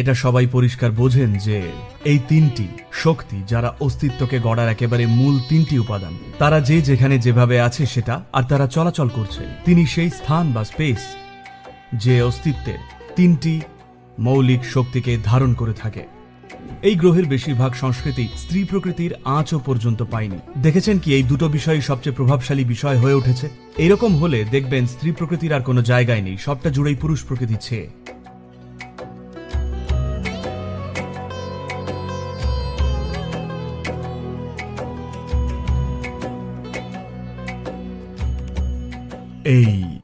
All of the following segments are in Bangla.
এটা সবাই পরিষ্কার বোঝেন যে এই তিনটি শক্তি যারা অস্তিত্বকে গড়ার একেবারে মূল তিনটি উপাদান, তারা যে যেখানে যেভাবে আছে সেটা আর তারা চলাচল করছে। তিনি সেই স্থান বা স্পেস যে অস্তিত্বের তিনটি মৌলিক শক্তিকে ধারণ করে থাকে। এই গ্রহের বেশিরভাগ সংস্কৃতি স্ত্রী প্রকৃতির আঁচও পর্যন্ত পায়নি। দেখেছেন কি এই দুটো বিষয় সবচেয়ে প্রভাবশালী বিষয় হয়ে উঠেছে? এরকম হলে দেখবেন স্ত্রী প্রকৃতির আর কোনো জায়গায় নেই, সবটা জুড়েই পুরুষ প্রকৃতি ছেয়ে এই।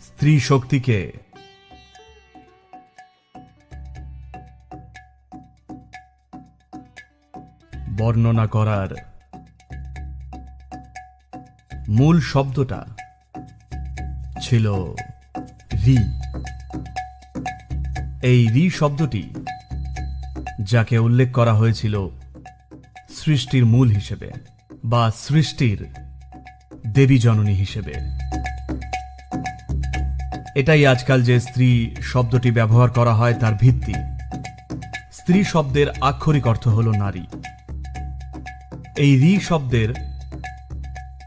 স্ত্রী শক্তিকে বর্ণনা করার মূল শব্দটা ছিল রি। এই রি শব্দটি যাকে উল্লেখ করা হয়েছিল সৃষ্টির মূল হিসেবে বা সৃষ্টির দেবী জননী হিসেবে। এটাই আজকাল যে স্ত্রী শব্দটি ব্যবহার করা হয় তার ভিত্তি। স্ত্রী শব্দের আক্ষরিক অর্থ হল নারী। এই রি শব্দের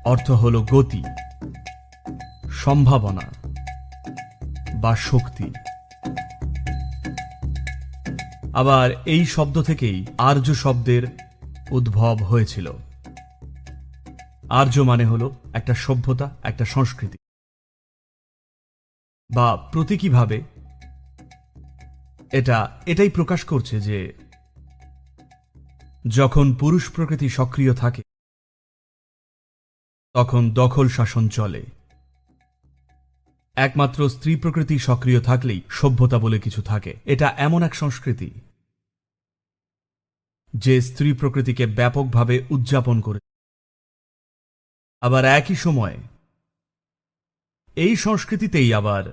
অর্থ হল গতি, সম্ভাবনা বা শক্তি। আবার এই শব্দ থেকেই আর্য শব্দের উদ্ভব হয়েছিল। আর্য মানে হল একটা সভ্যতা, একটা সংস্কৃতি। বা প্রতীকীভাবে এটা, এটাই প্রকাশ করছে যে যখন পুরুষ প্রকৃতি সক্রিয় থাকে, তখন দখল শাসন চলে। একমাত্র স্ত্রী প্রকৃতি সক্রিয় থাকলেই সভ্যতা বলে কিছু থাকে। এটা এমন এক সংস্কৃতি যে স্ত্রী প্রকৃতিকে ব্যাপকভাবে উদযাপন করে আবার একই সময়ে এই সংস্কৃতিতেই আবার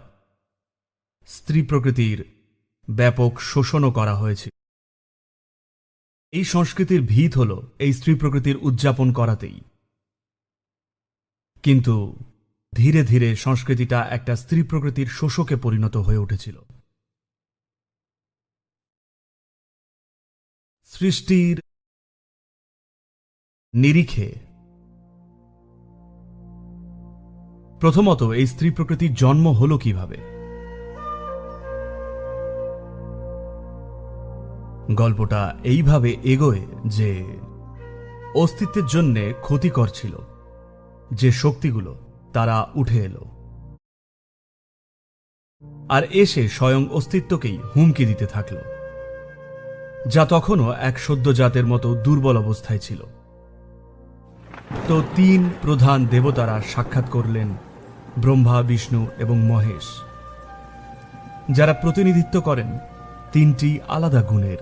স্ত্রী প্রকৃতির ব্যাপক শোষণও করা হয়েছে। এই সংস্কৃতির ভিত হল এই স্ত্রী প্রকৃতির উদযাপন করাতেই। কিন্তু ধীরে ধীরে সংস্কৃতিটা একটা স্ত্রী প্রকৃতির শোষকে পরিণত হয়ে উঠেছিল। সৃষ্টির নিরিখে প্রথমত, এই স্ত্রী প্রকৃতির জন্ম হল কীভাবে? গল্পটা এইভাবে এগোয় যে, অস্তিত্বের জন্যে ক্ষতিকর ছিল। যে শক্তিগুলো, তারা উঠে এলো। আর এসে স্বয়ং অস্তিত্বকেই হুমকি দিতে থাকল। যা তখনও এক সদ্যজাতের মতো দুর্বল অবস্থায় ছিল। তো তিন প্রধান দেবতারা সাক্ষাৎ করলেন ব্রহ্মা, বিষ্ণু এবং মহেশ। যারা প্রতিনিধিত্ব করেন, তিনটি আলাদা গুণের।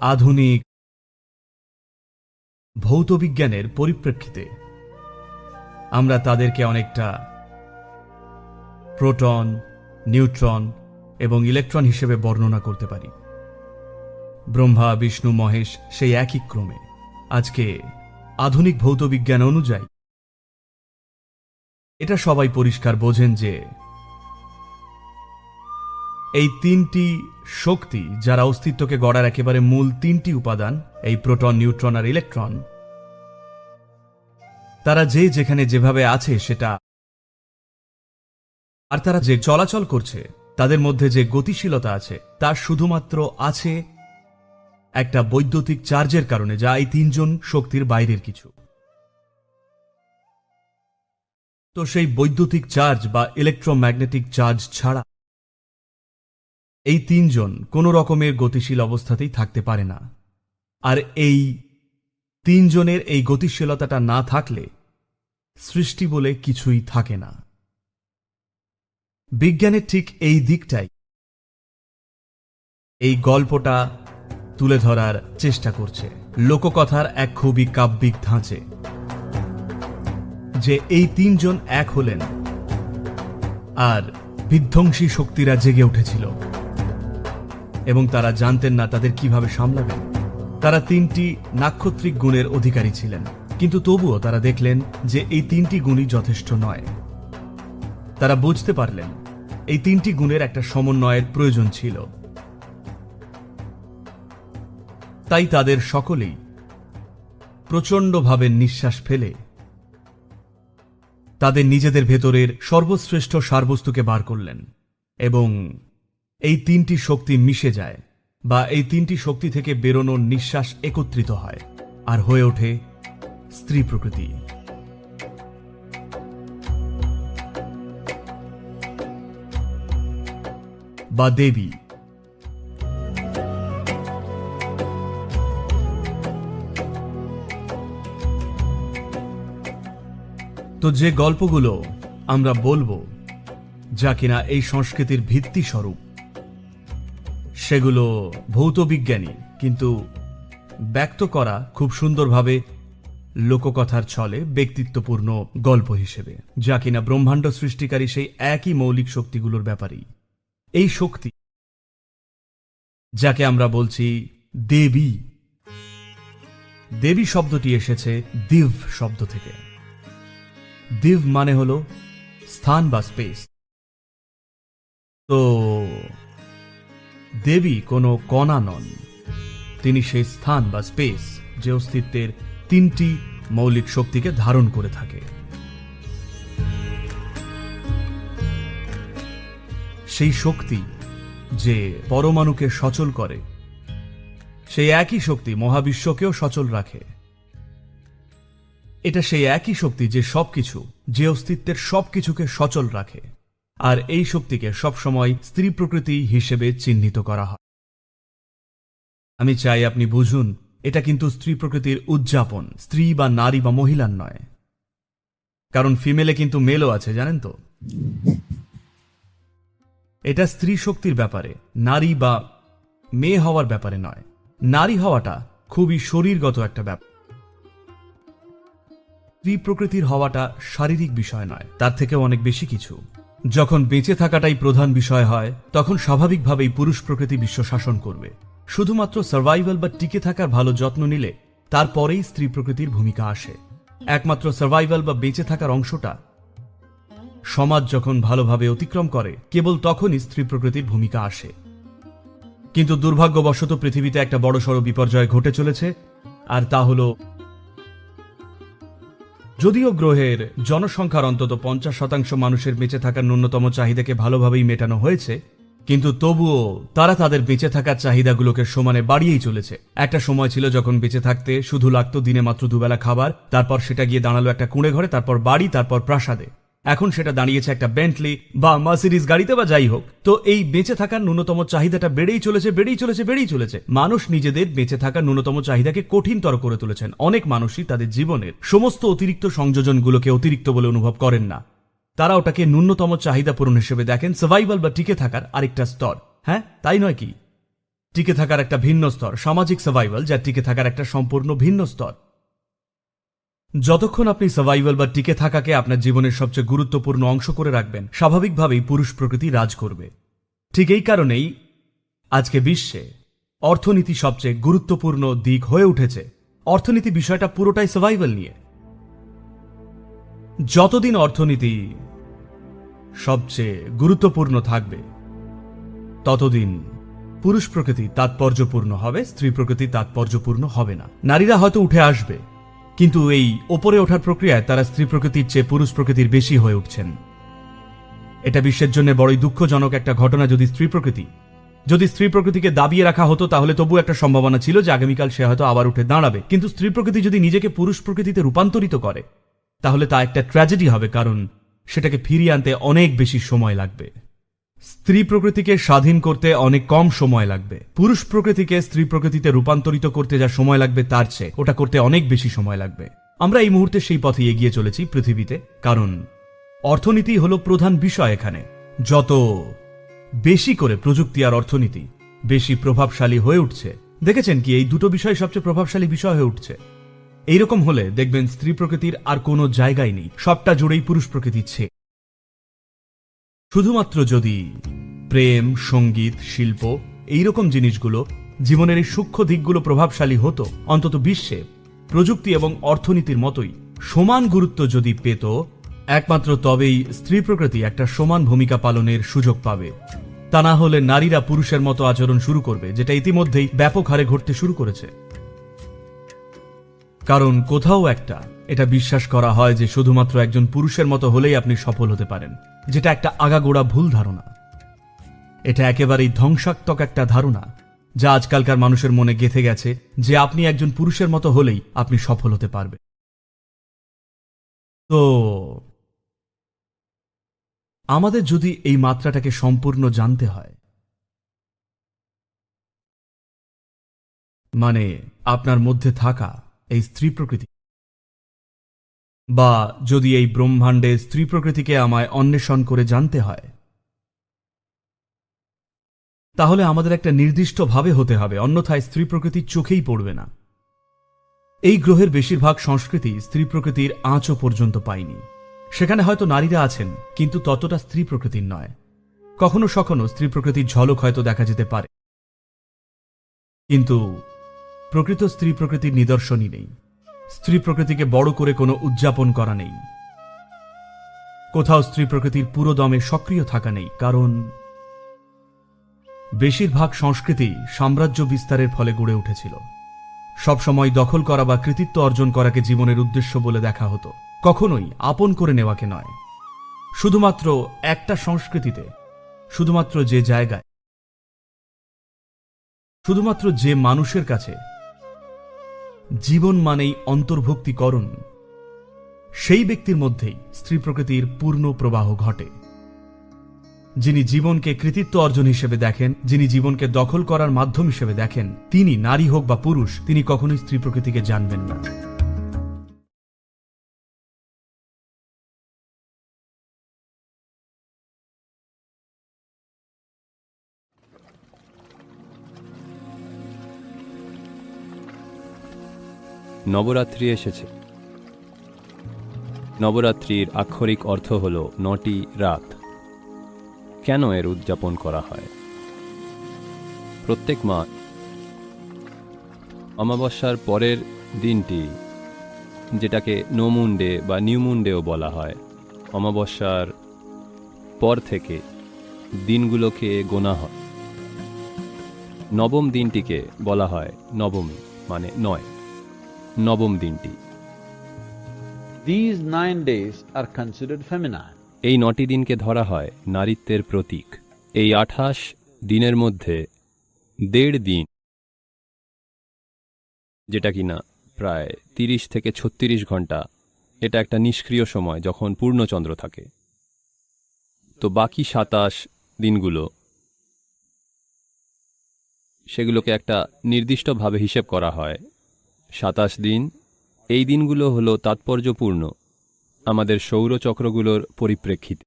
আধুনিক ভৌতবিজ্ঞানের পরিপ্রেক্ষিতে আমরা তাদেরকে অনেকটা প্রোটন, নিউট্রন এবং ইলেকট্রন হিসেবে বর্ণনা করতে পারি। ব্রহ্মা, বিষ্ণু, মহেশ সেই একই ক্রমে। আজকে আধুনিক ভৌতবিজ্ঞান অনুযায়ী এটা সবাই পরিষ্কার বোঝেন যে এই তিনটি শক্তি যারা অস্তিত্বকে গড়ার একেবারে মূল তিনটি উপাদান, এই প্রোটন, নিউট্রন আর ইলেকট্রন, তারা যে যেখানে যেভাবে আছে সেটা আর তারা যে চলাচল করছে, তাদের মধ্যে যে গতিশীলতা আছে তার শুধুমাত্র আছে একটা বৈদ্যুতিক চার্জের কারণে, যা এই তিনজন শক্তির বাইরের কিছু। তো সেই বৈদ্যুতিক চার্জ বা ইলেকট্রোম্যাগনেটিক চার্জ ছাড়া এই তিনজন কোনো রকমের গতিশীল অবস্থাতেই থাকতে পারে না। আর এই তিনজনের এই গতিশীলতাটা না থাকলে সৃষ্টি বলে কিছুই থাকে না। বিজ্ঞানের ঠিক এই দিকটাই এই গল্পটা তুলে ধরার চেষ্টা করছে। লোককথার এক খুবই কাব্যিক ধাঁচে। যে এই তিনজন এক হলেন। আর বিধ্বংসী শক্তিরা জেগে উঠেছিল। এবং তারা জানতেন না তাদের কীভাবে সামলাবেন। তারা তিনটি নাক্ষত্রিক গুণের অধিকারী ছিলেন। কিন্তু তবুও তারা দেখলেন যে এই তিনটি গুণই যথেষ্ট নয়। তারা বুঝতে পারলেন, এই তিনটি গুণের একটা সমন্বয়ের প্রয়োজন ছিল। তাই তাদের সকলেই প্রচণ্ডভাবে নিঃশ্বাস ফেলে তাদের নিজেদের ভেতরের সর্বশ্রেষ্ঠ সারবস্তুকে বার করলেন এবং এই তিনটি শক্তি মিশে যায় বা এই তিনটি শক্তি থেকে বেরোনোর নিঃশ্বাস একত্রিত হয় আর হয়ে ওঠে স্ত্রী প্রকৃতি। বা দেবী। তো যে গল্পগুলো আমরা বলব, যা কিনা এই সংস্কৃতির ভিত্তি স্বরূপ, সেগুলো ভৌত বিজ্ঞানী কিন্তু ব্যক্ত করা খুব সুন্দরভাবে লোককথার ছলে ব্যক্তিত্বপূর্ণ গল্প হিসেবে, যা কিনা ব্রহ্মাণ্ড সৃষ্টিকারী সেই একই মৌলিক শক্তিগুলোর ব্যাপারেই। এই শক্তি, যাকে আমরা বলছি দেবী। দেবী শব্দটি এসেছে দিভ শব্দ থেকে। দিভ মানে হল স্থান বা স্পেস। তো দেবী কোনো কণা নন, তিনি সেই স্থান বা স্পেস যে অস্তিত্বের তিনটি মৌলিক শক্তিকে ধারণ করে থাকে। সেই শক্তি যে পরমাণুকে সচল করে, সেই একই শক্তি মহাবিশ্বকেও সচল রাখে। এটা সেই একই শক্তি যে সবকিছু, যে অস্তিত্বের সবকিছুকে সচল রাখে। আর এই শক্তিকে সবসময় স্ত্রী প্রকৃতি হিসেবে চিহ্নিত করা হয়। আমি চাই আপনি বুঝুন, এটা কিন্তু স্ত্রী প্রকৃতির উদযাপন, স্ত্রী বা নারী বা মহিলার নয়। কারণ ফিমেলে কিন্তু মেলও আছে, জানেন তো? এটা স্ত্রী শক্তির ব্যাপারে, নারী বা মেয়ে হওয়ার ব্যাপারে নয়। নারী হওয়াটা খুবই শরীরগত একটা ব্যাপার। স্ত্রী প্রকৃতির হওয়াটা শারীরিক বিষয় নয়, তার থেকে অনেক বেশি কিছু। যখন বেঁচে থাকাটাই প্রধান বিষয় হয়, তখন স্বাভাবিকভাবেই পুরুষ প্রকৃতি বিশ্ব শাসন করবে। শুধুমাত্র সার্ভাইভাল বা টিকে থাকার ভালো যত্ন নিলে তারপরেই স্ত্রী প্রকৃতির ভূমিকা আসে। একমাত্র সার্ভাইভাল বা বেঁচে থাকার অংশটা সমাজ যখন ভালোভাবে অতিক্রম করে, কেবল তখনই স্ত্রী প্রকৃতির ভূমিকা আসে। কিন্তু দুর্ভাগ্যবশত পৃথিবীতে একটা বড়সড় বিপর্যয় ঘটে চলেছে, আর তা হলো যদিও গ্রহের জনসংখ্যার অন্তত পঞ্চাশ শতাংশ মানুষের বেঁচে থাকার ন্যূনতম চাহিদাকে ভালোভাবেই মেটানো হয়েছে, কিন্তু তবুও তারা তাদের বেঁচে থাকার চাহিদাগুলোকে সমানে বাড়িয়েই চলেছে। একটা সময় ছিল যখন বেঁচে থাকতে শুধু লাগতো দিনে মাত্র দুবেলা খাবার, তারপর সেটা গিয়ে দাঁড়াল একটা কুঁড়ে ঘরে, তারপর বাড়ি, তারপর প্রাসাদে। এখন সেটা দাঁড়িয়েছে একটা বেন্টলি বা মার্সিডিজ গাড়িতে বা যাই হোক। তো এই বেঁচে থাকার ন্যূনতম চাহিদাটা বেড়েই চলেছে বেড়েই চলেছে বেড়েই চলেছে। মানুষ নিজেদের বেঁচে থাকার ন্যূনতম চাহিদাকে কঠিনতর করে তুলেছেন। অনেক মানুষই তাদের জীবনের সমস্ত অতিরিক্ত সংযোজনগুলোকে অতিরিক্ত বলে অনুভব করেন না। তারা ওটাকে ন্যূনতম চাহিদা পূরণ হিসেবে দেখেন। সার্ভাইভাল বা টিকে থাকার আরেকটা স্তর। হ্যাঁ তাই নয় কি? টিকে থাকার একটা ভিন্ন স্তর। সামাজিক সার্ভাইভাল যা টিকে থাকার একটা সম্পূর্ণ ভিন্ন স্তর। যতক্ষণ আপনি সার্ভাইভাল বা টিকে থাকাকে আপনার জীবনের সবচেয়ে গুরুত্বপূর্ণ অংশ করে রাখবেন, স্বাভাবিকভাবেই পুরুষ প্রকৃতি রাজ করবে। ঠিক এই কারণেই আজকে বিশ্বে অর্থনীতি সবচেয়ে গুরুত্বপূর্ণ দিক হয়ে উঠেছে। অর্থনীতি বিষয়টা পুরোটাই সার্ভাইভাল নিয়ে। যতদিন অর্থনীতি সবচেয়ে গুরুত্বপূর্ণ থাকবে, ততদিন পুরুষ প্রকৃতি তাৎপর্যপূর্ণ হবে, স্ত্রী প্রকৃতি তাৎপর্যপূর্ণ হবে না। নারীরা হয়তো উঠে আসবে। কিন্তু এই ওপরে ওঠার প্রক্রিয়ায় তারা স্ত্রী প্রকৃতির চেয়ে পুরুষ প্রকৃতির বেশি হয়ে উঠছেন। এটা বিশ্বের জন্য বড়ই দুঃখজনক একটা ঘটনা যদি স্ত্রী প্রকৃতি। যদি স্ত্রী প্রকৃতিকে দাবিয়ে রাখা হতো, তাহলে তবু একটা সম্ভাবনা ছিল যে আগামীকাল সে হয়তো আবার উঠে দাঁড়াবে। কিন্তু স্ত্রী প্রকৃতি যদি নিজেকে পুরুষ প্রকৃতিতে রূপান্তরিত করে, তাহলে তা একটা ট্র্যাজেডি হবে, কারণ সেটাকে ফিরিয়ে আনতে অনেক বেশি সময় লাগবে। স্ত্রী প্রকৃতিকে স্বাধীন করতে অনেক কম সময় লাগবে। পুরুষ প্রকৃতিকে স্ত্রী প্রকৃতিতে রূপান্তরিত করতে যা সময় লাগবে তার চেয়ে, ওটা করতে অনেক বেশি সময় লাগবে। আমরা এই মুহূর্তে সেই পথে এগিয়ে চলেছি পৃথিবীতে, কারণ অর্থনীতি হলো প্রধান বিষয় এখানে। যত বেশি করে প্রযুক্তি আর অর্থনীতি, বেশি প্রভাবশালী হয়ে উঠছে। দেখেছেন কি, এই দুটো বিষয় সবচেয়ে প্রভাবশালী বিষয় হয়ে উঠছে। এইরকম হলে দেখবেন স্ত্রী প্রকৃতির আর কোনো জায়গায় নেই। সবটা জুড়েই পুরুষ প্রকৃতির ছে শুধুমাত্র যদি প্রেম, সংগীত, শিল্প এইরকম জিনিসগুলো জীবনের এই সূক্ষ্ম দিকগুলো প্রভাবশালী হতো, অন্তত বিশ্বে প্রযুক্তি এবং অর্থনীতির মতোই সমান গুরুত্ব যদি পেত, একমাত্র তবেই স্ত্রী প্রকৃতি একটা সমান ভূমিকা পালনের সুযোগ পাবে। তা না হলে নারীরা পুরুষের মতো আচরণ শুরু করবে, যেটা ইতিমধ্যেই ব্যাপক হারে ঘটতে শুরু করেছে। কারণ কোথাও একটা এটা বিশ্বাস করা হয় যে শুধুমাত্র একজন পুরুষের মতো হলেই আপনি সফল হতে পারেন, যেটা একটা আগাগোড়া ভুল ধারণা। এটা একেবারেই ধ্বংসাত্মক একটা ধারণা, যা আজকালকার মানুষের মনে গেঁথে গেছে যে আপনি একজন পুরুষের মতো হলেই আপনি সফল হতে পারবেন। তো, আমাদের যদি এই মাত্রাটাকে সম্পূর্ণ জানতে হয় মানে আপনার মধ্যে থাকা এই স্ত্রী প্রকৃতি বা যদি এই ব্রহ্মাণ্ডে স্ত্রী প্রকৃতিকে আমায় অন্বেষণ করে জানতে হয়। তাহলে আমাদের একটা নির্দিষ্ট ভাবে হতে হবে, অন্যথায় স্ত্রী প্রকৃতির চোখেই পড়বে না। এই গ্রহের বেশিরভাগ সংস্কৃতি স্ত্রী প্রকৃতির আঁচও পর্যন্ত পায়নি। সেখানে হয়তো নারীরা আছেন, কিন্তু ততটা স্ত্রী প্রকৃতির নয়। কখনো সখনো স্ত্রী প্রকৃতির ঝলক হয়তো দেখা যেতে পারে। কিন্তু প্রকৃত স্ত্রী প্রকৃতির নিদর্শনই নেই। স্ত্রী প্রকৃতিকে বড় করে কোনো উদযাপন করা নেই। কোথাও স্ত্রী প্রকৃতির পুরো দমে সক্রিয় থাকা নেই, কারণ বেশিরভাগ সংস্কৃতি সাম্রাজ্য বিস্তারের ফলে গড়ে উঠেছিল। সবসময় দখল করা বা কৃতিত্ব অর্জন করাকে জীবনের উদ্দেশ্য বলে দেখা হতো। কখনোই আপন করে নেওয়াকে নয়। শুধুমাত্র একটা সংস্কৃতিতে, শুধুমাত্র যে জায়গায়, শুধুমাত্র যে মানুষের কাছে জীবন মানেই অন্তর্ভুক্তিকরণ। সেই ব্যক্তির মধ্যেই স্ত্রী প্রকৃতির পূর্ণ প্রবাহ ঘটে। যিনি জীবনকে কৃতিত্ব অর্জন হিসেবে দেখেন, যিনি জীবনকে দখল করার মাধ্যম হিসেবে দেখেন, তিনি নারী হোক বা পুরুষ, তিনি কখনোই স্ত্রী প্রকৃতিকে জানবেন না। নবরাত্রি এসেছে। নবরাত্রির আক্ষরিক অর্থ হল নটি রাত। কেন এর উদযাপন করা হয়? প্রত্যেক মা অমাবস্যার পরের দিনটি, যেটাকে নোমুন্ডে বা নিউমুন্ডেও বলা হয়, অমাবস্যার পর থেকে দিনগুলোকে গোনা হয়। নবম দিনটিকে বলা হয় নবমী মানে নয়। নবম দিনটি। These nine days are considered feminine. এই নটি দিনকে ধরা হয় নারীত্বের প্রতীক। এই আঠাশ দিনের মধ্যে দেড় দিন যেটা কিনা প্রায় তিরিশ থেকে ছত্রিশ ঘণ্টা এটা একটা নিষ্ক্রিয় সময় যখন পূর্ণচন্দ্র থাকে। তো বাকি সাতাশ দিনগুলো সেগুলোকে একটা নির্দিষ্টভাবে হিসেব করা হয় সাতাশ দিন। এই দিনগুলো হলো তাৎপর্যপূর্ণ। আমাদের সৌরচক্রগুলোর পরিপ্রেক্ষিতে।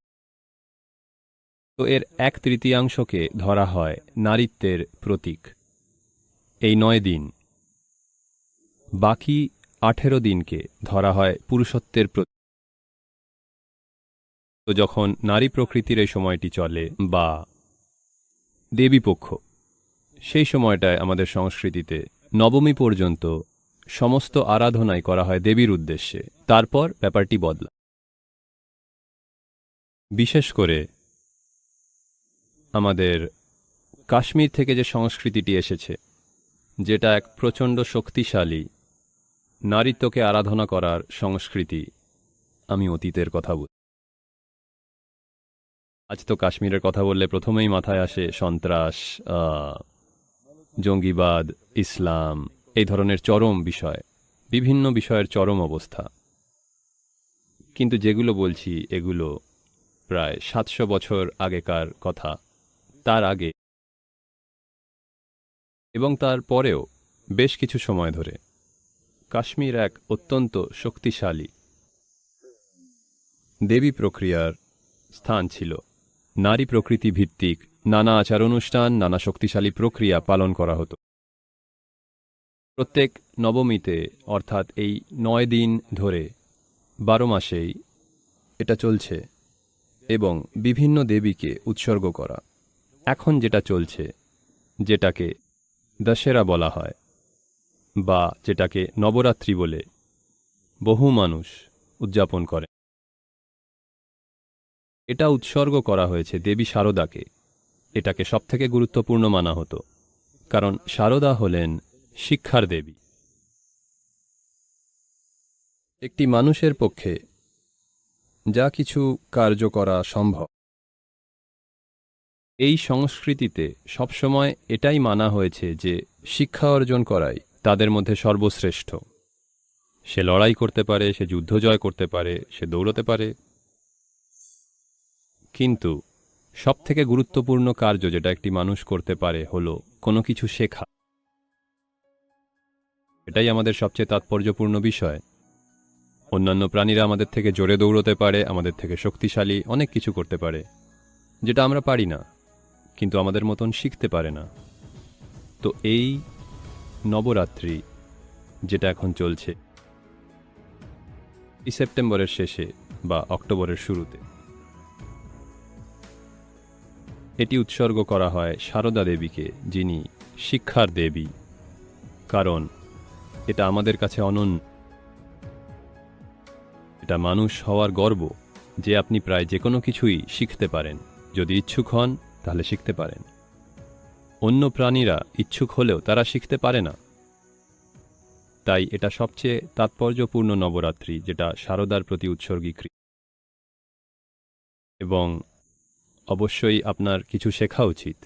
তো এর এক তৃতীয়াংশকে ধরা হয় নারীত্বের প্রতীক। এই নয় দিন। বাকি আঠেরো দিনকে ধরা হয় পুরুষত্বের প্রতীক। তো যখন নারী প্রকৃতির এই সময়টি চলে বা দেবীপক্ষ, সেই সময়টায় আমাদের সংস্কৃতিতে নবমী পর্যন্ত সমস্ত আরাধনাই করা হয় দেবীর উদ্দেশ্যে। তারপর ব্যাপারটি বদলা। বিশেষ করে আমাদের কাশ্মীর থেকে যে সংস্কৃতিটি এসেছে, যেটা এক প্রচণ্ড শক্তিশালী, নারীত্বকে আরাধনা করার সংস্কৃতি, আমি অতীতের কথা বলি। আজ তো কাশ্মীরের কথা বললে প্রথমেই মাথায় আসে সন্ত্রাস জঙ্গিবাদ, ইসলাম এই ধরনের চরম বিষয়, বিভিন্ন বিষয়ের চরম অবস্থা। কিন্তু যেগুলো বলছি, এগুলো প্রায় সাতশো বছর আগেকার কথা। তার আগে এবং তার পরেও বেশ কিছু সময় ধরে কাশ্মীর এক অত্যন্ত শক্তিশালী দেবী প্রক্রিয়ার স্থান ছিল। নারী প্রকৃতি ভিত্তিক নানা আচার অনুষ্ঠান, নানা শক্তিশালী প্রক্রিয়া পালন করা হতো। প্রত্যেক নবমীতে, অর্থাৎ এই নয় দিন ধরে, বারো মাসেই এটা চলছে এবং বিভিন্ন দেবীকে উৎসর্গ করা। এখন যেটা চলছে, যেটাকে দশেরা বলা হয় বা যেটাকে নবরাত্রি বলে বহু মানুষ উদযাপন করে। এটা উৎসর্গ করা হয়েছে দেবী শারদাকে এটাকে সবথেকে গুরুত্বপূর্ণ মানা হতো। কারণ শারদা হলেন শিক্ষার দেবী। একটি মানুষের পক্ষে যা কিছু কার্য করা সম্ভব। এই সংস্কৃতিতে সবসময় এটাই মানা হয়েছে যে শিক্ষা অর্জন করাই তাদের মধ্যে সর্বশ্রেষ্ঠ। সে লড়াই করতে পারে, সে যুদ্ধ জয় করতে পারে, সে দৌড়তে পারে। কিন্তু সবথেকে গুরুত্বপূর্ণ কার্য যেটা একটি মানুষ করতে পারে হলো কোনো কিছু শেখা। এটাই আমাদের সবচেয়ে তাৎপর্যপূর্ণ বিষয়। অন্যান্য প্রাণীরা আমাদের থেকে জোরে দৌড়তে পারে, আমাদের থেকে শক্তিশালী, অনেক কিছু করতে পারে, যেটা আমরা পারি না, কিন্তু আমাদের মতন শিখতে পারে না। তো এই নবরাত্রি, যেটা এখন চলছে, এই সেপ্টেম্বরের শেষে বা অক্টোবরের শুরুতে। এটি উৎসর্গ করা হয় সারদা দেবীকে, যিনি শিক্ষার দেবী। কারণ এটা আমাদের কাছে অনন্য। এটা মানুষ হওয়ার গর্ব যে আপনি প্রায় যে কোনো কিছুই শিখতে পারেন। যদি ইচ্ছুক হন, তাহলে শিখতে পারেন। অন্য প্রাণীরা ইচ্ছুক হলেও তারা শিখতে পারে না। তাই এটা সবচেয়ে তাৎপর্যপূর্ণ নবরাত্রি, যেটা শারদার প্রতি উৎসর্গীকৃত এবং অবশ্যই আপনার কিছু শেখা উচিত।